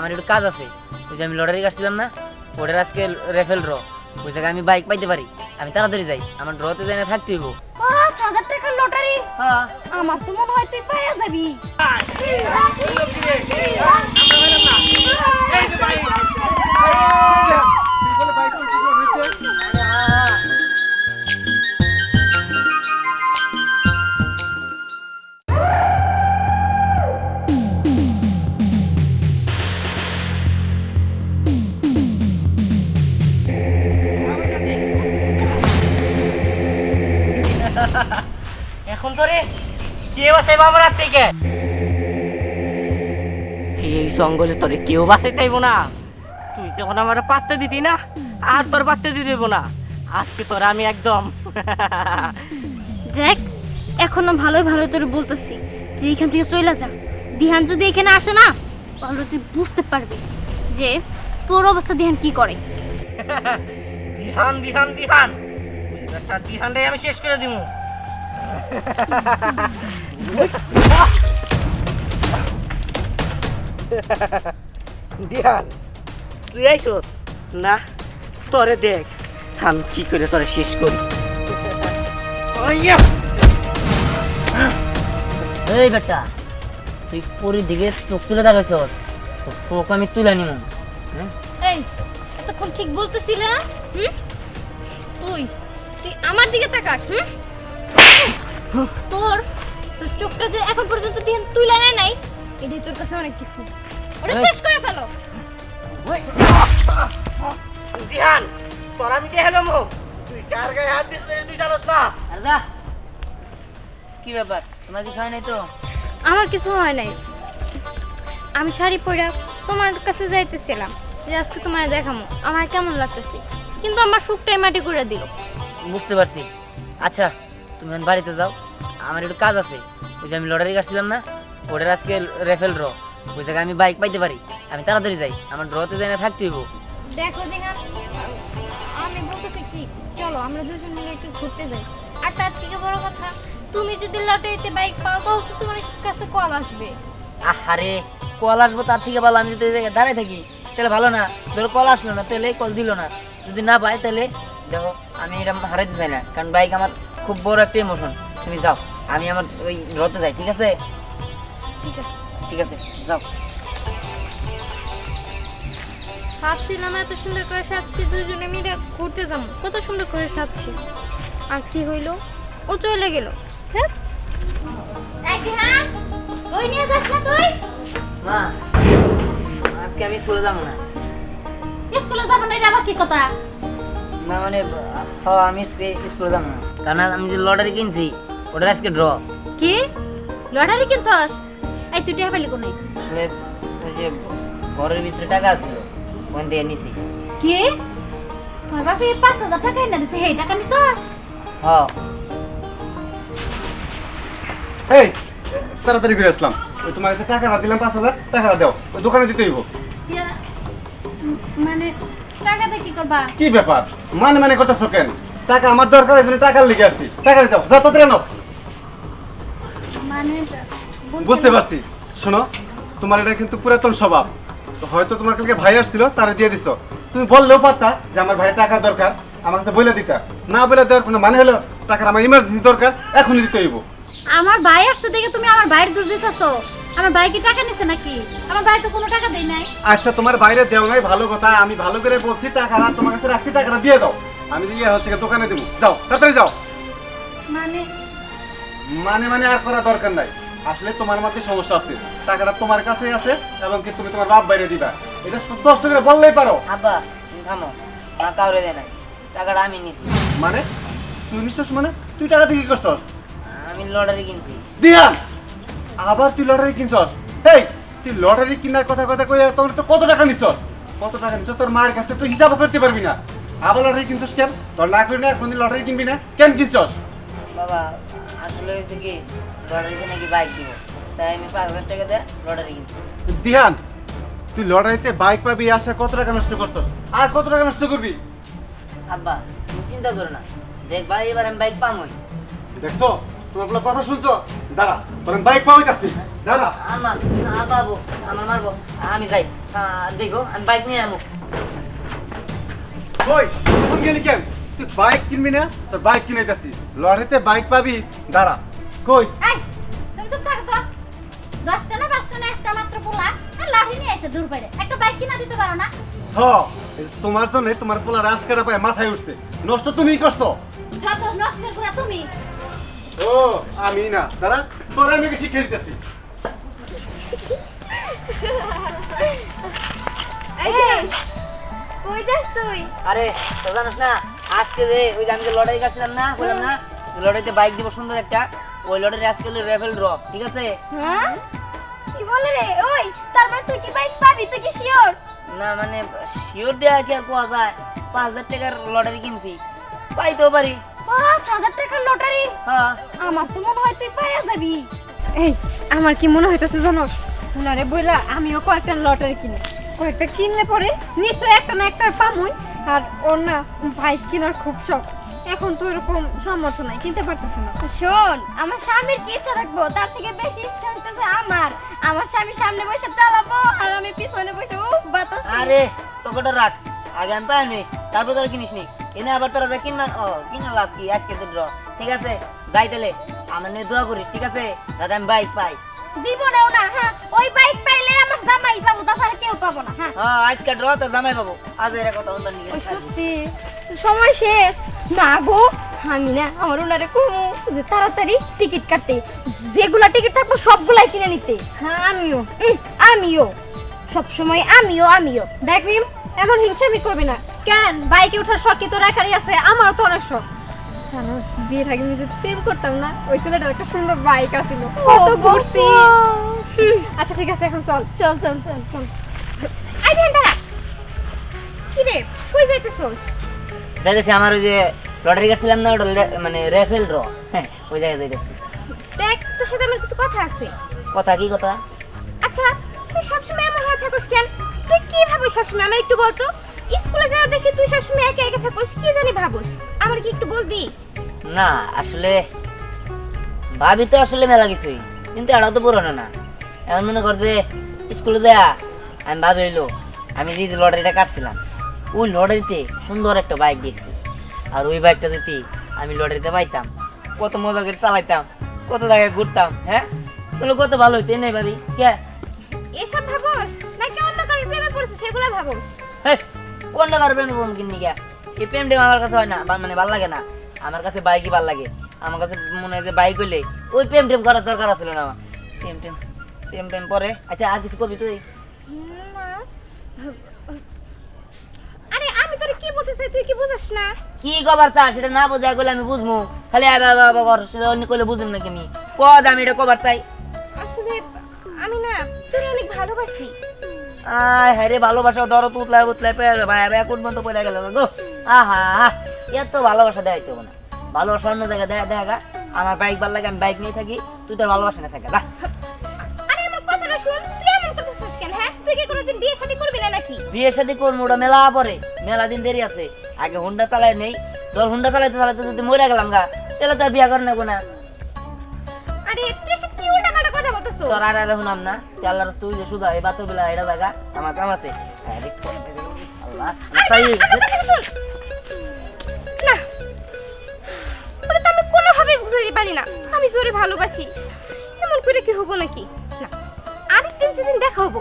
আমার একটু কাজ আছে ওই যে আমি লটারি কাটছিলাম না ওটার আজকে রেফেল ড্র ওই জায়গায় আমি বাইক পাইতে পারি আমি তাড়াতাড়ি যাই আমার ড্রতে যাই না থাকতে হইব পাঁচ হাজার টাকার লটারি হ্যাঁ আমার তো মনে হয় তুই পাইয়া যাবি বাসাই থেকে। এই জঙ্গলে তোরে কেউ বাসাই তাইব না। তুই যখন আমার পাত্তা দিতি না আর তোর পাত্তা দেবো না। আজকে তোর আমি একদম। দেখ এখনও ভালোই ভালোই তোর বলতেছি যে এখান থেকে চলে যা। দিহান যদি এখানে আসে না তাহলে তুই বুঝতে পারবি যে তোর অবস্থা দিহান কি করে। দিহান দিহান দিহান। দিহানটাই আমি শেষ করে দিব দিহান তুই আইছো না তোরে দেখ আমি কি করে তোরে শেষ করি। এই বেটা তুই পরির দিকে চোখ তুলে দেখাইছ চোখ আমি তুলে নিব হ্যাঁ? এই এতক্ষণ ঠিক বলতেছিলে? না হুম? তুই তুই আমার দিকে তাকাস হুম? তোর তোর চোখটা যে এখন পর্যন্ত তুলে নেয় নাই এটাই তোর কাছে অনেক কিছু। ওটা শেষ করে ফেলো। দিহান তোর আমি কে হেলো মুখ তুই কার গায়ে হাত দিস তুই জানোস না? আরে কি ব্যাপার? তোমার কিছু হয় নাই তো? আমার কিছু হয় নাই। আমি শাড়ি পরে তোমার কাছে যাইতেছিলাম। যে আজকে তোমার দেখামো আমার কেমন লাগতেছে? কিন্তু আমার সুখটাই মাটি করে দিল। বুঝতে পারছি। আচ্ছা তুমি বাড়িতে যাও। আমার একটু কাজ আছে। ওই যে আমি লটারি কাটছিলাম না ওটার আজকে রেফেল ড্র। ওই জায়গায় আমি বাইক পাইতে পারি। আমি তাড়াতাড়ি যাই আমার ড্রতে যাই না থাকতে হইব। দেখো দেখা আমি বলতেছি কি চলো আমরা দুজন মিলে একটু ঘুরতে যাই। আর তার থেকে বড় কথা তুমি যদি লটারিতে বাইক পাও তাহলে তো তোমার কাছে কল আসবে। আরে কল আসব তার থেকে ভালো আমি যদি জায়গায় দাঁড়ায় থাকি তাহলে ভালো না। ধরো কল আসলো না তাহলে কল দিল না। যদি না পাই তাহলে দেখো আমি এটা হারাইতে চাই না। কারণ বাইক আমার খুব বড় একটা ইমোশন তুমি যাও। আমি আমার ওই রতে যাই ঠিক আছে? ঠিক আছে। ঠিক আছে যাও। ভাবছিলাম এত সুন্দর করে সাজছি দুজনে মিলে ঘুরতে যাব। কত সুন্দর করে সাজছি। আর কি হইল? ও চলে গেল। হ্যাঁ? ওই নিয়ে যাস না তুই? মা আজকে আমি স্কুলে যাব না। স্কুলে যাব না এটা আবার কি কথা? না মানে হ্যাঁ আমি স্কুলে স্কুলে যাব না। কারণ আমি যে লটারি কিনছি ওটার আজকে ড্র কি? লটারি কিনছস? এই তুই টাকা পেলি কোনে? আসলে ওই যে ঘরের ভিতরে টাকা আছিল ওখান থেকে নিছি। কি? তোর বাপে পাঁচ হাজার টাকা এনে দিছে সেই টাকা নিছস? হ্যাঁ এই তাড়াতাড়ি করে আসলাম। ওই তোমার কাছে টাকা দিলাম পাঁচ হাজার টাকা দাও। ওই দোকানে দিতে হইব। মানে টাকাতে কি করবা? কি ব্যাপার? মানে মানে করতেছো কেন? টাকা আমার দরকার এই জন্য টাকার লিখে আসছি। টাকা দাও যা তো নাও বুঝতে পারছি। শোনো তোমার এটা কিন্তু পুরাতন স্বভাব। হয়তো তোমার কালকে ভাই আসছিল তারা দিয়ে দিছো। তুমি বললেও পারতা যে আমার ভাই টাকা দরকার আমার কাছে বলে দিতা। না বলে দেওয়ার কোনো মানে হলো টাকার আমার ইমার্জেন্সি দরকার এখনই দিতে হইব। আমার ভাই আসছে দেখে তুমি আমার ভাইয়ের দোষ দিতেছো। আমার ভাই কি টাকা নিছে নাকি? আমার ভাই তো কোনো টাকা দেয় নাই। আচ্ছা তোমার বাইরে দেও নাই ভালো কথা। আমি ভালো করে বলছি টাকাটা তোমার কাছে রাখছি টাকাটা দিয়ে দাও। আমি তো ইয়ে হচ্ছে দোকানে দেবো যাও তাড়াতাড়ি যাও। মানে মানে মানে আর করা দরকার নাই। আসলে তোমার মধ্যে সমস্যা আছে। টাকাটা তোমার কাছেই আছে এবং কি তুমি তোমার বাপ বাইরে দিবা। এটা স্পষ্ট করে বললেই পারো। আব্বা থামো। মা কাউরে দেয় নাই। টাকাটা আমি নিছি। মানে? তুই নিশ্চয় মানে? তুই টাকা দিয়ে কি করছস? আমি লটারি কিনছি। দিহান! আবার তুই লটারি কিনছস? এই তুই লটারি কিনার কথা কথা কই তোর তো কত টাকা নিছস? কত টাকা নিছস? তোর মায়ের কাছে তুই হিসাবও করতে পারবি না। আবার লটারি কিনছস কেন? তোর না করি না এখন লটারি কিনবি না। কেন কিনছস? বাবা আসলে হয়েছে কি লটারিতে নাকি বাইক দিব। তাই আমি পাঁচ হাজার টাকা দিয়ে লটারি কিনছি। দিহান তুই লটারিতে বাইক পাবি আশা কত টাকা নষ্ট করছস? আর কত টাকা নষ্ট করবি? আব্বা তুমি চিন্তা করো না। দেখবা এবার আমি বাইক পামই। দেখছ? তোমার বলে কথা শুনছো? দাঁড়া তোর বাইক পাওয়া যাচ্ছি। দাঁড়া। আমার বাবু আমার মারবো। আমি যাই। দেখো আমি বাইক নিয়ে আমো কই? কোন গেলি কেন? তুই বাইক কিনবি না তোর বাইক কিনে যাচ্ছি লরিতে বাইক পাবি দাঁড়া। কই? এই তুমি চুপ থাকো তো। দশটা না পাঁচটা না একটা মাত্র পোলা আর লাঠি নিয়ে এসে দূর বাইরে। একটা বাইক কিনা দিতে পারো না? হ তোমার জন্য তোমার পোলা রাস কাটা পায় মাথায় উঠতে নষ্ট তুমিই করছ। যত নষ্টের করে তুমি। ও আমি না। দাঁড়া তোর আমি শিখিয়ে দিতেছি। এই কই যাস তুই? আরে তো জানিস না আজকে যে ওই যে আমি লটারি কাটছিলাম না বললাম না লটারিতে বাইক দিব সুন্দর একটা ওই লটারি আজকে হলো রেভেল ড্র ঠিক আছে? হ্যাঁ? কি বলে রে? ওই তার মানে তুই কি বাইক পাবি? তুই কি শিওর না মানে শিওর দেওয়া কি আর পাওয়া যায়? পাঁচ হাজার টাকার লটারি কিনছি। পাইতেও পারি। পাঁচ হাজার টাকার লটারি হ্যাঁ। আমার তো মনে হয় তুই পাইয়া যাবি। এই আমার কি মনে হইতেছে জানো নারে বইলা আমিও কয়েকটা লটারি কিনি। কয়েকটা কিনলে পরে নিশ্চয় একটা না একটা পামুই। আর ওর না বাইক কেনার খুব শখ। এখন তো এরকম সামর্থ্য নাই কিনতে পারতেছে না। শোন আমার স্বামীর কি ইচ্ছা রাখব তার থেকে বেশি ইচ্ছা হইতেছে আমার। আমার স্বামী সামনে বসে চালাবো আর আমি পিছনে বসে উফ বাতাস আরে তোকেটা রাখ। আগে আমি পাই নি তারপর তোরা কিনিস নি। এনে আবার তোরা যা কিনবা ও কিনা লাভ কি? আজকে তো ড্র ঠিক আছে? যাই তাহলে। আমার নিয়ে দোয়া করিস ঠিক আছে? যাতে আমি বাইক পাই। দিব নাও না হ্যাঁ? ওই বাইক পাইলে আমার জামাই পাবো তাছাড়া কেউ পাবো না হ্যাঁ? হ্যাঁ আজকে ড্র তো জামাই পাবো। আজ এর কথা অন্তর নিয়ে সত্যি সময় শেষ। না গো আমি না আমার ওনারে কমু যে তাড়াতাড়ি টিকিট কাটতে। যেগুলা টিকিট থাকব সবগুলাই কিনে নিতে। হ্যাঁ আমিও। আমিও। সব সময় আমিও। আমিও দেখবি এখন হিংসামি করবি না। কেন? বাইকে ওঠার শখ কি তোর একারই আছে আমারও তো অনেক শখ। জানো বিয়ের আগে আমি যে প্রেম করতাম না। ওই ছেলেটার একটা সুন্দর বাইক আছিল। কত ঘুরছি আচ্ছা ঠিক আছে এখন চল। চল চল চল চল। আই দেন দাঁড়া। কি রে কই যাইতেছস? যাইতেছি আমার ওই যে লটারি কাটছিলাম না ওটা মানে রেফেল ড্র হ্যাঁ ওই জায়গায় যাইতেছি। দেখ তোর সাথে আমার কিছু কথা আছে। কথা কি কথা? আচ্ছা তুই সবসময় এমন হয়ে থাকিস কেন? তুই কি ভাবিস সবসময়? আমার একটু বলতো? স্কুলে যাওয়া দেখি তুই সবসময় একা একা থাকিস কি জানি ভাবুস? আমার কি একটু বলবি? না আসলে ভাবি তো আসলে মেলা কিছুই কিন্তু এটাও তো পুরনো না। এখন মনে কর যে স্কুলে দেয়া আমি ভাবি হইল আমি যে লটারিটা কাটছিলাম ওই লটারিতে সুন্দর একটা বাইক দেখছি। আর ওই বাইকটা যদি আমি লটারিতে পাইতাম কত মজা করে চালাইতাম কত জায়গায় ঘুরতাম হ্যাঁ? তাহলে কত ভালো হইতে নাই ভাবি কে? এসব ভাবুস? নাকি অন্য কারোর প্রেমে পড়ছিস সেগুলো ভাবুস? হ্যাঁ কারও প্রেম প্রেম কিনি গা এই প্রেম টেম আমার কাছে হয় না মানে ভালো লাগে না। আমার কাছে বাইকই ভালো লাগে। আমার কাছে মনে হয় যে বাইক হইলে ওই প্রেম টেম করার দরকার ছিল না আমার। প্রেম টেম প্রেম টেম পরে। আচ্ছা আর কিছু করবি তুই? আরে আমি তোরে কি বলতে চাই তুই কি বুঝিস না? কি কবার সেটা না বোঝা গেলে আমি বুঝব খালি আবা আবা আবা কর সেটা অন্য করলে বুঝুন না কেনি কদ আমি এটা কবার চাই। আসলে আমি না তোরে অনেক ভালোবাসি। আয় হ্যাঁ রে ভালোবাসা ধরো তুতলায় উতলায় পেয়ে ভাই ভাই কোন পর্যন্ত পড়ে গেল গো। আহা এত ভালোবাসা দেয় তো না। ভালোবাসা অন্য জায়গায় দেখা দেখা আমার বাইক ভালো লাগে আমি বাইক নিয়ে থাকি। তুই তোর ভালোবাসা না থাকে আরে আমার হ্যাঁ? শাদী করবি না বিয়ে শাদী করব ওটা মেলা পরে মেলা দিন দেরি আছে। আগে হুন্ডা চালায় নেই তোর হুন্ডা চালাইতে চালাইতে যদি মরে গেলাম গা তাহলে তোর বিয়া করে নেব না। আরে তোর আর আর শুনাম না। আল্লাহর তুই যে শুধু এই বাতর বেলা এটা জায়গা আমার কাম আছে। হ্যাঁ, দেখ, আল্লাহ তাই না ওটা তো আমি বুঝাতে পারি না। আমি জোরে ভালোবাসি। এমন করে কি হব নাকি? না আরেকদিন যেদিন দেখা হব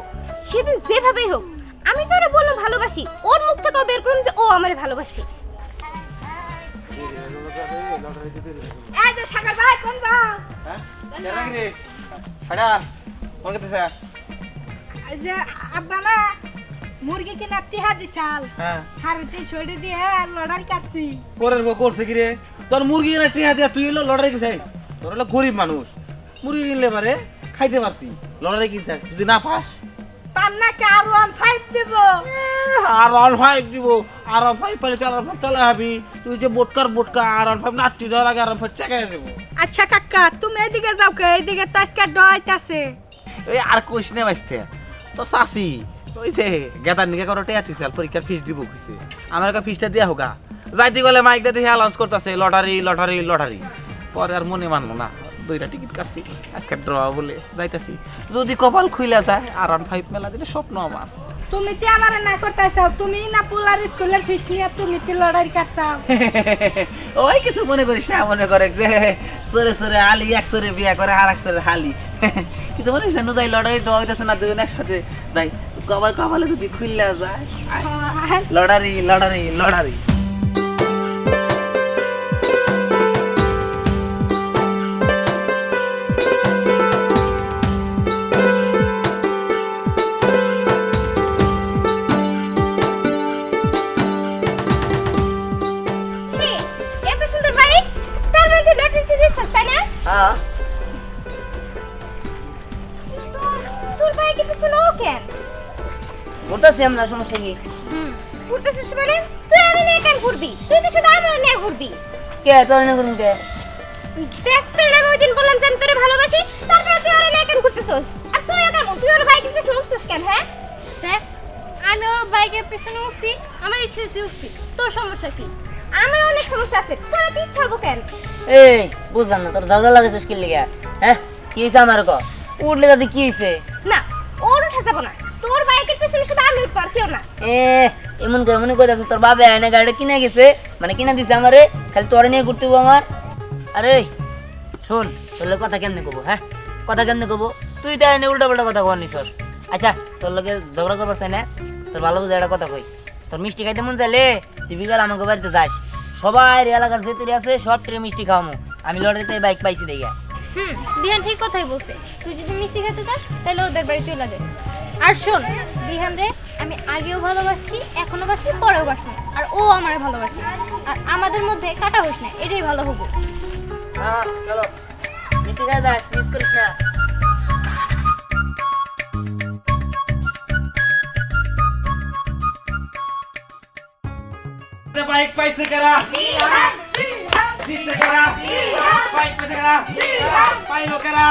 সেদিন যেভাবেই হোক আমি তো ওরা বললাম ভালোবাসি। ওর মুখ থেকেও বের করুন যে ও আমার ভালোবাসি। এই যে সাগর ভাই কোন যাও? হ্যাঁ? কি রে হাডান কেতেছে যে আব্বা না মুরগি কিনা টিহা দিছাল। হ্যাঁ। হারিতে ছড়ি দিয়ে লড়াই কাটছি। পরের বউ করছে কি রে তোর মুরগি কিনে টিয়া দিয়া তুই এলো লড়াই কিছাই তোর হলো গরিব মানুষ। মুরগি কিনলে পারে খাইতে পারতি। লড়াই কিনছে যদি না পাস। পাম না কে আর ওয়ান ফাইভ দিব। আর অন ফাইভ দিব। আর অন ফাইভ পারে আর অন ফাইভ চলে যাবি। তুই যে বোটকার বোটকা আর অন ফাইভ নাচতি দেওয়ার আগে আর অন ফাইভ চেকাই দেবো। আচ্ছা কাকা তুমি এদিকে যাও কে? এদিকে তো আজকে ডয়তাছে ওই আর কইস না বাঁচতে তো চাষি ওই যে গেদার নিকে করো টেয়া দিছিল পরীক্ষার ফিস দিব কইছে। আমার কাছে ফিসটা দিয়া হোগা। যাইতে গেলে মাইক দিয়ে দেখে অ্যালাউন্স করতেছে। লটারি লটারি লটারি পরে আর মনে মানলো না। দুইটা টিকিট কাটছি আজকে ড্র বলে যাইতাছি। যদি কপাল খুইলা যায় আর ওয়ান ফাইভ মেলা দিলে স্বপ্ন আমার। তুমি তে আমার না করতে তুমি না পোলার স্কুলের ফিস নিয়ে তুমি তে লড়াই কাটছাও ওই কিছু মনে করিস না মনে করে যে সরে সরে আলি এক সরে বিয়া করে আর এক সরে হালি। কিছু মনে করিস না যাই লড়াই ড্র হইতেছে না দুজন একসাথে যাই। কপাল কপালে যদি খুইলা যায় আয়। লড়ারি লড়ারি লড়ারি। কেন? ঘুরতেছি আমরা সমস্যা কি? হুম ঘুরতেছিস মানে? তুই আমি নিয়ে কেন ঘুরবি? তুই তো শুধু আমার নিয়ে ঘুরবি। কে তোর না কে? দেখ তোর আমি ওই দিন বললাম যে আমি তোরে ভালোবাসি তারপরে তুই ওরে নিয়ে কেন ঘুরতেছিস? আর তুই তুই ওর বাইকের পিছনে উঠছিস কেন হ্যাঁ? দেখ আমি ওর বাইকের পিছনে উঠছি আমার ইচ্ছে হচ্ছে উঠছি তোর সমস্যা কি? আমার অনেক সমস্যা আছে তোর এত ইচ্ছা হব কেন? এই বুঝলাম না তোর ঝগড়া লাগাছিস কি লিগা? হ্যাঁ কি হয়েছে আমার ক? উঠলে দাদি কি হয়েছে না ওর উঠা না। তোর বাইকের পিছনে শুধু আমি উঠবো আর কেউ না। এ এমন করে মনে তোর বাবা আয়না গাড়িটা কিনে গেছে মানে কিনা দিছে আমারে খালি তোরে নিয়ে ঘুরতে হব আমার। আরে শোন তোর কথা কেমনে কবো হ্যাঁ? কথা কেমনে কবো? তুই তো উল্টা পাল্টা কথা নিছর। আচ্ছা তোর লগে ঝগড়া করবার চাই না তোর ভালো বুঝে একটা কথা কই। তোর মিষ্টি খাইতে মন চাইলে তুই বিকাল আমাকে বাড়িতে যাস। সবাই এলাকার যেতে আছে সব ট্রে মিষ্টি খাওয়ামো। আমি লড়াইতে বাইক পাইছি দেখা হুম দিহান ঠিক কথাই বলছে। তুই যদি মিষ্টি খেতে চাস তাহলে ওদের বাড়ি চলে যাস। আর শোন দিহান রে আমি আগেও ভালোবাসছি এখনও বাসি পরেও বাসি আর ও আমারে ভালোবাসে। আর আমাদের মধ্যে কাটা হোস না এটাই ভালো হব। হ্যাঁ চলো। মিস করিস না। বাইক পাইছে কারা? দিতে কারা বাইক পাইছে কারা পাইলো কারা।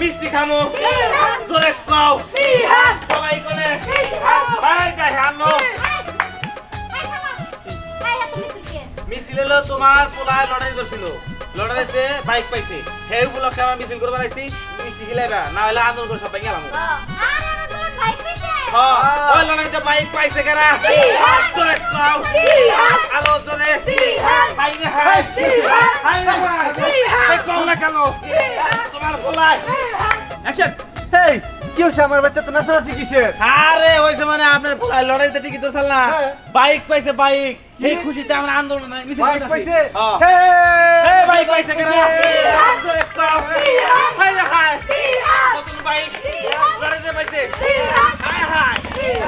মিষ্টি খামো। জোরে কাও সবাই কোনে। তোমার পোলায় লড়াই করছিল। লড়াইতে বাইক পাইছে। সেই উপলক্ষে আমরা মিছিল করবার আইছি মিষ্টি খিলাইবা। না হলে আন্দোলন করে সবাই গেলাম। ওই লড়াইতে বাইক পাইছে কারা জোরে কাও আলো জোরে হাই রে হাই হাই রে হাই এই না কেন তোমার পোলায় অ্যাকশন এই কি হচ্ছে আমার বাচ্চা তো নাচানাচি কিসের আরে ওইসে মানে আপনার লড়াইতে ধরছাল না হ্যাঁ। বাইক পাইছে বাইক এই খুশিতে আমরা আন্দোলন মানে মিছিল বাইক পাইছে হ্যাঁ। হে বাইক পাইছে কেন জোরে কাও হাই রে হাই নতুন বাইক লড়াইতে পাইছে হাই হাই বলল কি রে আমরা হইলাম না এই যে বাইক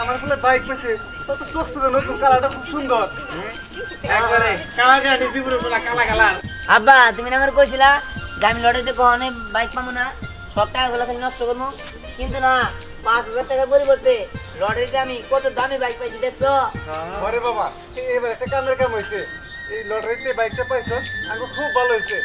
আমার বলে বাইক পাইছে তো তো নতুন কালারটা খুব সুন্দর আব্বা, তুমি আমার কইছিলা যে আমি লড়াইতে কখনো বাইক পাবো না। সব টাকাগুলো খালি নষ্ট করব কিন্তু না পাঁচ হাজার টাকার পরিবর্তে লটারিতে আমি কত দামি বাইক পাইছি দেখছ? আরে বাবা এবার একটা কামের কাম হয়েছে এই লটারিতে বাইকটা পাইছ আমার খুব ভালো হয়েছে!